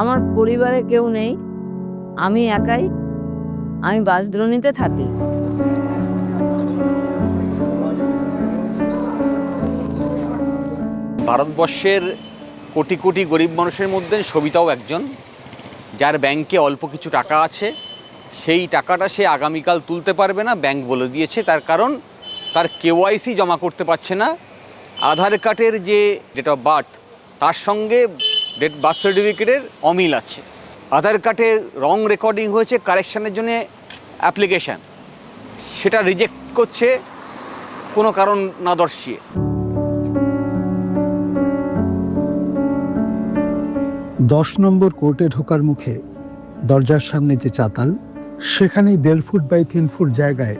আমার পরিবারে কেউ নেই। আমি একাই। আমি বাসদ্রোণীতে থাকি। ভারতবর্ষের কোটি কোটি গরিব মানুষের মধ্যে সবিতাও একজন, যার ব্যাংকে অল্প কিছু টাকা আছে। সেই টাকাটা সে আগামীকাল তুলতে পারবে না, ব্যাংক বলে দিয়েছে। তার কারণ, তার কেওয়াইসি জমা করতে পারছে না। আধার কার্ডের যে ডেট অফ বার্থ তার সঙ্গে ডেট বার্থ সার্টিফিকেটের অমিল আছে। আধার কার্ডে রং রেকর্ডিং হয়েছে, কারেকশানের জন্য অ্যাপ্লিকেশান। সেটা রিজেক্ট করছে, কোনো কারণ না দর্শিয়ে। দশ নম্বর কোর্টে ঢোকার মুখে দরজার সামনে যে চাতাল, সেখানেই দেড় ফুট বাই তিন ফুট জায়গায়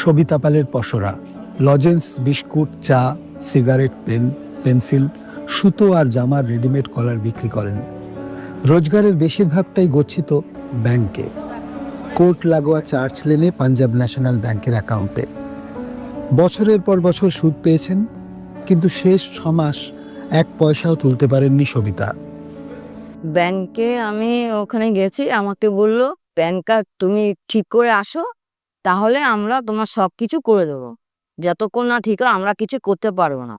সবিতা পালের পসরা। লজেন্স, বিস্কুট, চা, সিগারেট, পেন, পেন্সিল সুতো আর জামার রেডিমেড কলার বিক্রি করেন। রোজগারের বেশিরভাগটাই গচ্ছিত ব্যাংকে। কোর্ট লাগোয়া চার্চ লেনে পাঞ্জাব ন্যাশনাল ব্যাংকের অ্যাকাউন্টে। বছরের পর বছর সুদ পেয়েছেন, কিন্তু শেষ ছ মাস এক পয়সাও তুলতে পারেননি সবিতা। ব্যাংকে আমি ওখানে গেছি, আমাকে বলল, প্যান কার্ড তুমি ঠিক করে আসো, তাহলে আমরা তোমার সব কিছু করে দেবো। যতক্ষণ না ঠিক আমরা কিছু করতে পারব না।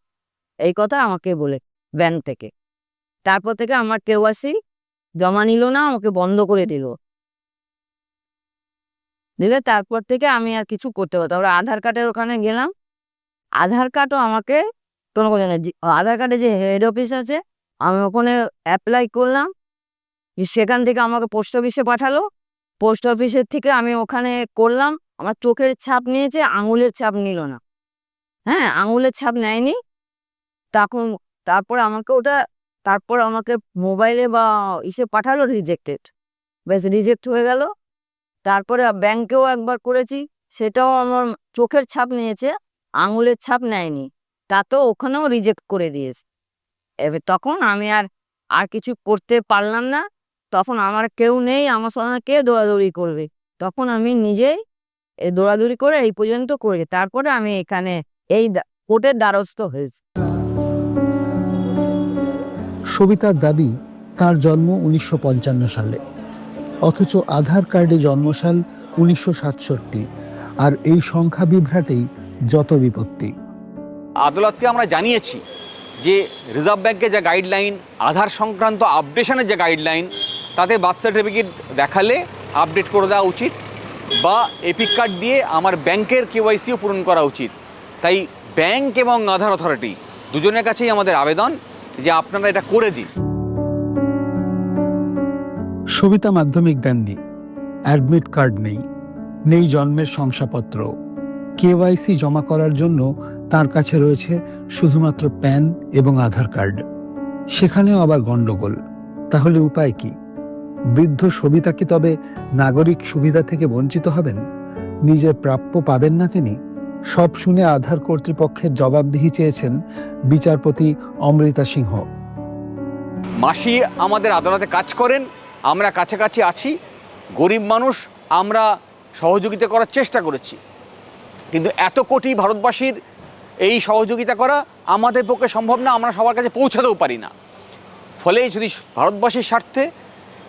এই কথা আমাকে বলে। ব্যাংক থেকে। তারপর থেকে আমার কেওয়াসি জমা নিল না, আমাকে বন্ধ করে দিল। দিলে তারপর থেকে আমি আর কিছু করতে পারতাম তারপরে আধার কার্ডের ওখানে গেলাম। আধার কার্ডও আমাকে কোনো আধার কার্ডে যে হেড অফিস আছে, আমি ওখানে অ্যাপ্লাই করলাম। সেখান থেকে আমাকে পোস্ট অফিসে পাঠালো। পোস্ট অফিসের থেকে আমি ওখানে করলাম। আমার চোখের ছাপ নিয়েছে, আঙুলের ছাপ নিল না। হ্যাঁ আঙুলের ছাপ নেয়নি। তখন তারপর আমাকে ওটা, তারপর আমাকে মোবাইলে বা ইসে পাঠালো রিজেক্টেড বেশ রিজেক্ট হয়ে গেল। তারপরে ব্যাংকেও একবার করেছি। সেটাও আমার চোখের ছাপ নিয়েছে, আঙুলের ছাপ নেয়নি। তাতেও ওখানেও রিজেক্ট করে দিয়েছে। এবার তখন আমি আর আর কিছু করতে পারলাম না। তখন আমার কেউ নেই, আমার সঙ্গে কে দৌড়াদৌড়ি করবে? তখন আমি নিজেই দৌড়াদৌড়ি করে এই পর্যন্ত করেছি। তারপরে আমি এখানে এই কোর্টের দ্বারস্থ হয়েছি। সবিতার দাবি, তার জন্ম উনিশশো পঞ্চান্ন সালে। অথচ আধার কার্ডে জন্মসাল উনিশশো সাতষট্টি, আর এই সংখ্যা বিভ্রাটেই যত বিপত্তি। আদালতকে আমরা জানিয়েছি যে রিজার্ভ ব্যাংকের যে গাইডলাইন, আধার সংক্রান্ত আপডেশনের যে গাইডলাইন, তাতে বার্থ সার্টিফিকেট দেখালে আপডেট করে দেওয়া উচিত বা এপিক কার্ড দিয়ে আমার ব্যাংকের কেওয়াইসিও পূরণ করা উচিত। তাই ব্যাংক এবং আধার অথরিটি দুজনের কাছেই আমাদের আবেদন। যে আপনারা এটা করে দিন। সবিতা মাধ্যমিক দেননি, অ্যাডমিট কার্ড নেই নেই জন্মের শংসাপত্র। কেওয়াইসি জমা করার জন্য তার কাছে রয়েছে শুধুমাত্র প্যান এবং আধার কার্ড। সেখানেও আবার গণ্ডগোল। তাহলে উপায় কি? বৃদ্ধ সবিতা কি তবে নাগরিক সুবিধা থেকে বঞ্চিত হবেন? নিজের প্রাপ্য পাবেন না তিনি? সব শুনে আধার কর্তৃপক্ষের জবাবদিহি চেয়েছেন বিচারপতি অমৃতা সিংহ। মাসি আমাদের আদালতে কাজ করেন, আমরা কাছাকাছি আছি, গরিব মানুষ আমরা সহযোগিতা করার চেষ্টা করেছি। কিন্তু এত কোটি ভারতবাসীর এই সহযোগিতা করা আমাদের পক্ষে সম্ভব না, আমরা সবার কাছে পৌঁছাতেও পারি না। ফলে যদি ভারতবাসীর স্বার্থে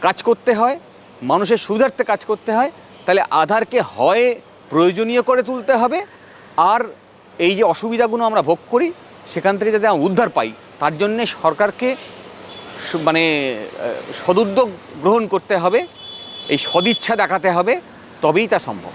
কাজ করতে হয়, মানুষের সুবিধার্থে কাজ করতে হয়, তাহলে আধারকে হয় প্রয়োজনীয় করে তুলতে হবে আর এই যে অসুবিধাগুলো আমরা ভোগ করি, সেখান থেকে যাতে আমরা উদ্ধার পাই, তার জন্যে সরকারকে মানে সদুদ্যোগ গ্রহণ করতে হবে, এই সদিচ্ছা দেখাতে হবে, তবেই তা সম্ভব।